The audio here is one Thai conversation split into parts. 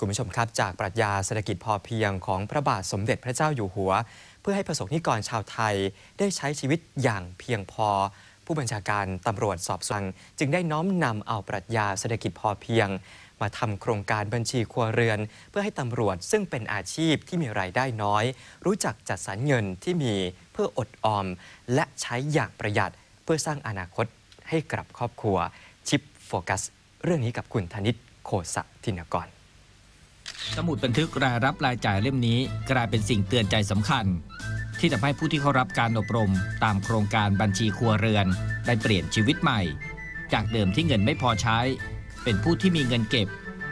คุณผู้ชมครับจากปรัชญาเศรษฐกิจพอเพียงของพระบาทสมเด็จพระเจ้าอยู่หัว เพื่อให้ประสบนิกรชาวไทยได้ใช้ชีวิตอย่างเพียงพอ ผู้บัญชาการตำรวจสอบสวนจึงได้น้อมนำเอาปรัชญาเศรษฐกิจพอเพียง มาทำโครงการบัญชีครัวเรือน เพื่อให้ตำรวจซึ่งเป็นอาชีพที่มีรายได้น้อย รู้จักจัดสรรเงินที่มีเพื่ออดออม และใช้อย่างประหยัดเพื่อสร้างอนาคตให้กับครอบครัวชิปโฟกัสเรื่องนี้กับคุณธนิตโคสะธินกร สมุดบันทึกรายรับรายจ่ายเล่มนี้กลายเป็นสิ่งเตือนใจสำคัญ ที่ทำให้ผู้ที่เข้ารับการอบรม ตามโครงการบัญชีครัวเรือน ได้เปลี่ยนชีวิตใหม่ จากเดิมที่เงินไม่พอใช้ เป็นผู้ที่มีเงินเก็บ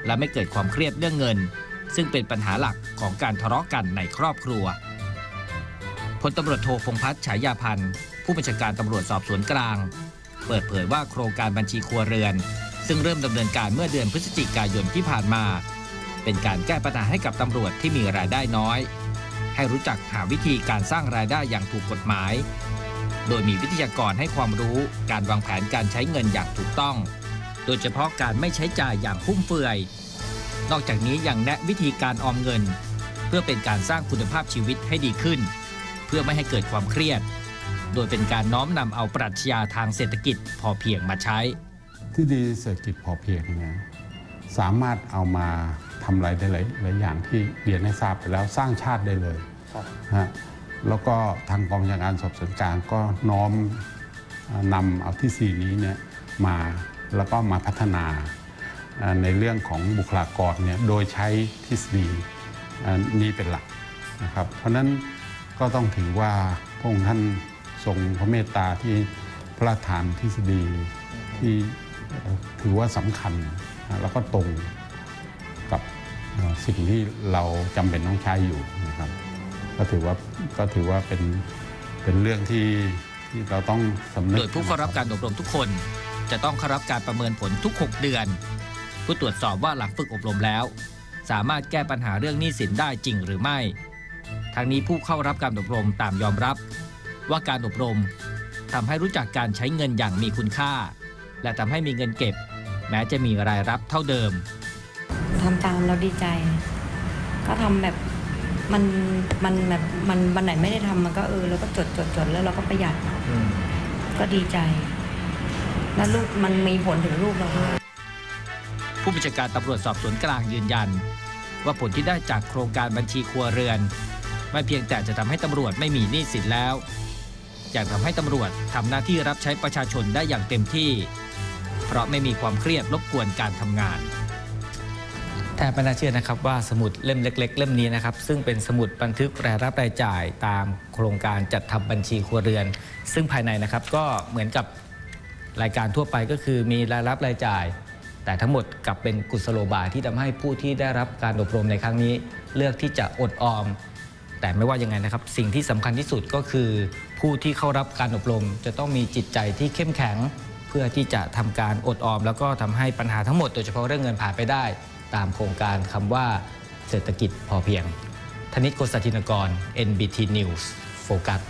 และไม่เกิดความเครียดเรื่องเงิน ซึ่งเป็นปัญหาหลักของการทะเลาะกันในครอบครัวพลตำรวจโทพงพัฒน์ฉายาพันธ์ผู้บัญชาการตำรวจสอบสวนกลาง เปิดเผยว่าโครงการบัญชีครัวเรือน ซึ่งเริ่มดำเนินการเมื่อเดือนพฤศจิกายนที่ผ่านมา เป็นการแก้ปัญหาให้กับตำรวจที่มีรายได้น้อย ให้รู้จักหาวิธีการสร้างรายได้อย่างถูกกฎหมาย โดยมีวิทยากรให้ความรู้การวางแผนการใช้เงินอย่างถูกต้อง โดยเฉพาะการไม่ใช้จ่ายอย่างฟุ่มเฟือย นอกจากนี้ยังแนะวิธีการออมเงิน เพื่อเป็นการสร้างคุณภาพชีวิตให้ดีขึ้น เพื่อไม่ให้เกิดความเครียด โดยเป็นการน้อมนำเอาปรัชญาทางเศรษฐกิจพอเพียงมาใช้ ที่ดีเศรษฐกิจพอเพียงนี่ยสามารถเอามา ทำอะไรได้หลายหลายอย่างที่เรียนให้ทราบไปแล้วสร้างชาติได้เลยนะฮะแล้วก็ทางกองบัญชาการสอบสวนกลางก็น้อมเอ่อนำเอาที่สี่นี้เนี่ยมาแล้วก็มาพัฒนาเอ่อในเรื่องของบุคลากรเนี่ยโดยใช้ทฤษฎีเอ่อนี้เป็นหลักนะครับเพราะฉะนั้นก็ต้องถือว่าพระองค์ท่านทรงพระเมตตาที่พระราชทานทฤษฎีที่ถือว่าสำคัญนะแล้วก็ตรงกับเอ่อ สิ่งที่เราจำเป็นต้องใช้อยู่นะครับ ก็ถือว่าก็ถือว่าเป็นเป็นเรื่องที่ที่เราต้องสำนึกโดยผู้เข้ารับการอบรมทุกคน จะต้องเข้ารับการประเมินผลทุก 6 เดือนเพื่อตรวจสอบว่าหลังฝึกอบรมแล้ว สามารถแก้ปัญหาเรื่องหนี้สินได้จริงหรือไม่ทางนี้ผู้เข้ารับการอบรมตามยอมรับ ว่าการอบรมทำให้รู้จักการใช้เงินอย่างมีคุณค่า และทำให้มีเงินเก็บ แม้จะมีรายรับเท่าเดิม ทำตามเราดีใจ ก็ทำแบบมันมันแบบมันวันไหนไม่ได้ทำมันก็เออเราก็จดจดจดแล้วเราก็ประหยัดก็ดีใจ แล้วลูกมันมีผลถึงลูกเราด้วยผู้บัญชาการตำรวจสอบสวนกลางยืนยัน ว่าผลที่ได้จากโครงการบัญชีครัวเรือน ไม่เพียงแต่จะทำให้ตำรวจไม่มีหนี้สินแล้วยังทำให้ตำรวจทำหน้าที่รับใช้ประชาชนได้อย่างเต็มที่ เพราะไม่มีความเครียดรบกวนการทำงาน แทบไม่น่าเชื่อนะครับว่าสมุดเล่มเล็ก ๆ เล่มนี้นะครับซึ่งเป็นสมุดบันทึกรายรับรายจ่ายตามโครงการจัดทำบัญชีครัวเรือน ซึ่งภายในนะครับก็เหมือนกับรายการทั่วไปก็คือมีรายรับรายจ่าย แต่ทั้งหมดกลับเป็นกุศโลบายที่ทำให้ผู้ที่ได้รับการอบรมในครั้งนี้ เลือกที่จะอดออม แต่ไม่ว่ายังไงนะครับ สิ่งที่สำคัญที่สุดก็คือ ผู้ที่เข้ารับการอบรม จะต้องมีจิตใจที่เข้มแข็ง เพื่อที่จะทำการอดออม แล้วก็ทำให้ปัญหาทั้งหมดโดยเฉพาะเรื่องเงินผ่านไปได้ ตามโครงการคำว่าเศรษฐกิจพอเพียงธนิตโกษธินกร NBT News โฟกัส